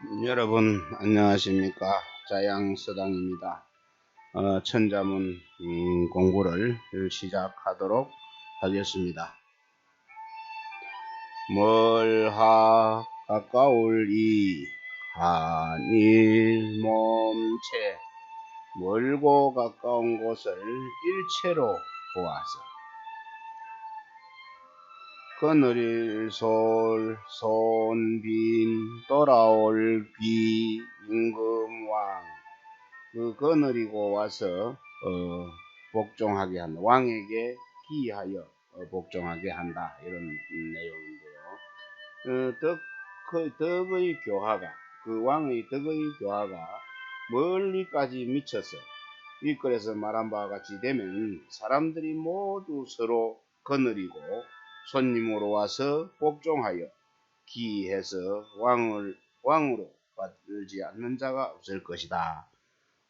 음, 여러분 안녕하십니까? 자양서당입니다. 어, 천자문 음, 공부를 시작하도록 하겠습니다. 멀하 가까울 이 한일 몸체 멀고 가까운 곳을 일체로 보아서 그늘일 솔, 손빈, 돌아올 비, 임금왕. 그 그늘이고 와서, 어, 복종하게 한다. 왕에게 기하여 어, 복종하게 한다. 이런 내용인데요. 어, 덕, 그 덕의 교화가, 그 왕의 덕의 교화가 멀리까지 미쳐서 일거에서 말한 바와 같이 되면 사람들이 모두 서로 거느리고 손님으로 와서 복종하여 기해서 왕을 왕으로 받지 않는 자가 없을 것이다.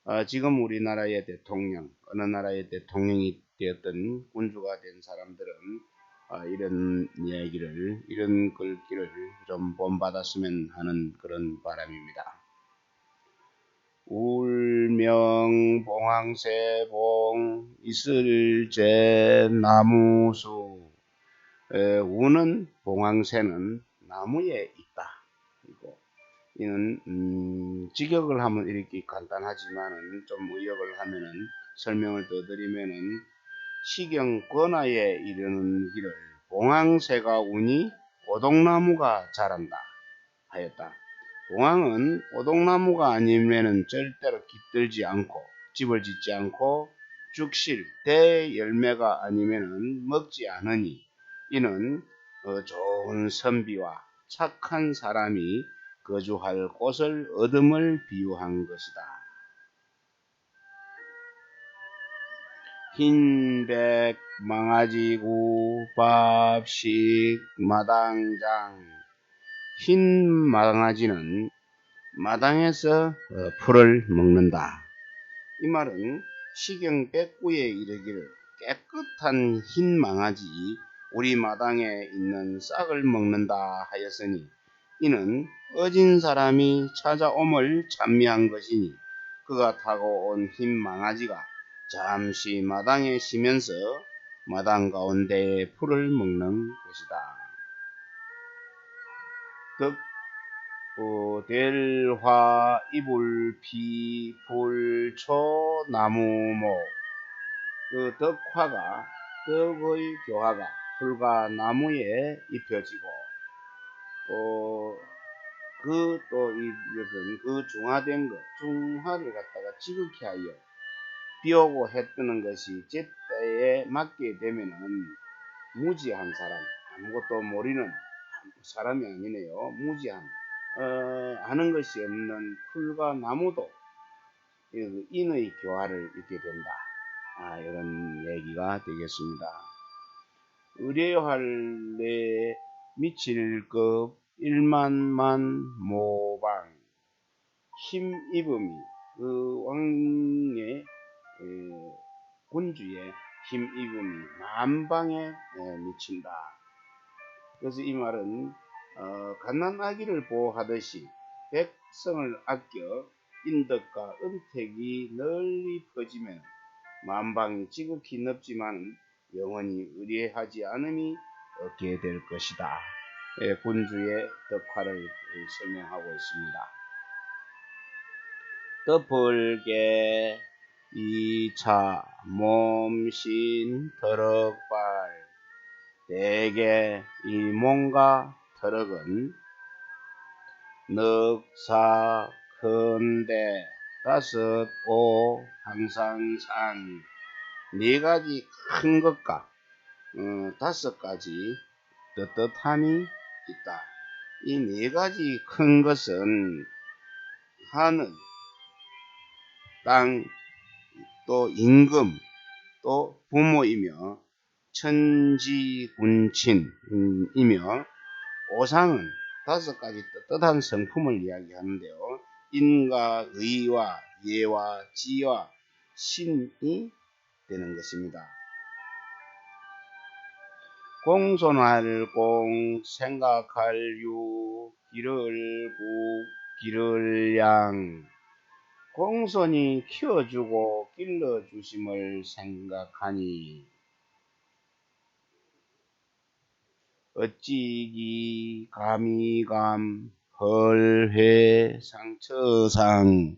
어, 지금 우리나라의 대통령, 어느 나라의 대통령이 되었던 군주가 된 사람들은 어, 이런 이야기를, 이런 글귀를 좀 본받았으면 하는 그런 바람입니다. 울명 봉황세봉 이슬제 나무수 에, 우는 봉황새는 나무에 있다. 그리고 이는 음, 직역을 하면 이렇게 간단하지만은 좀 의역을 하면은 설명을 더 드리면은 시경 권하에 이르는 길을 봉황새가 우니 오동나무가 자란다 하였다. 봉황은 오동나무가 아니면은 절대로 깃들지 않고 집을 짓지 않고 죽실 대 열매가 아니면은 먹지 않으니 이는 어, 좋은 선비와 착한 사람이 거주할 곳을 얻음을 비유한 것이다. 흰백 망아지구 밥식 마당장 흰 망아지는 마당에서 어, 풀을 먹는다. 이 말은 시경 백구에 이르기를 깨끗한 흰 망아지 우리 마당에 있는 싹을 먹는다 하였으니 이는 어진 사람이 찾아옴을 찬미한 것이니 그가 타고 온 흰 망아지가 잠시 마당에 쉬면서 마당 가운데 풀을 먹는 것이다. 덕, 어, 델화, 이불, 피, 불, 초, 나무모. 그 덕화가, 덕의 교화가 풀과 나무에 입혀지고 어, 그또 이것은 그 중화된 것 중화를 갖다가 지극히 하여 비오고 해 뜨는 것이 제때에 맞게 되면은 무지한 사람 아무것도 모르는 사람이 아니네요 무지한 어, 아는 것이 없는 풀과 나무도 인의 교화를 입게 된다 아, 이런 얘기가 되겠습니다. 의뢰할래 미칠급 일만만 모방 힘입음이 그 왕의 군주의 힘입음이 만방에 미친다. 그래서 이 말은 어, 갓난 아기를 보호하듯이 백성을 아껴 인덕과 은택이 널리 퍼지면 만방이 지극히 넓지만 영원히 의뢰하지 않음이 없게 될 것이다. 예, 군주의 덕화를 설명하고 있습니다. 덮을게 2차 몸신 더럭발 대개 이 몸과 더럭은 넉사 큰대 다섯 오 항상 산 네 가지 큰 것과 어, 다섯 가지 떳떳함이 있다. 이 네 가지 큰 것은 하늘, 땅, 또 임금, 또 부모이며 천지군친이며 오상은 다섯 가지 떳떳한 성품을 이야기하는데요. 인과 의와 예와 지와 신이 되는 것입니다. 공손할 공, 생각할 유, 길을 구, 길을 양. 공손히 키워주고 길러주심을 생각하니. 어찌기 감이감 헐회 상처상.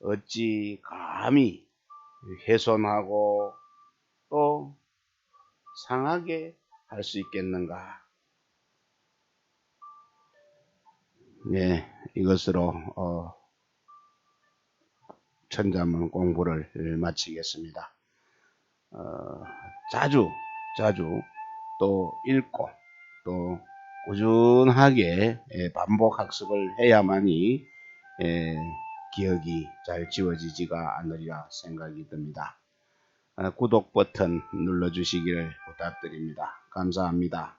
어찌 감히 훼손하고 또 상하게 할 수 있겠는가? 네, 이것으로 어, 천자문 공부를 마치겠습니다. 어, 자주 자주 또 읽고 또 꾸준하게 예, 반복 학습을 해야만이 예, 기억이 잘 지워지지가 않으리라 생각이 듭니다. 아, 구독 버튼 눌러주시기를 부탁드립니다. 감사합니다.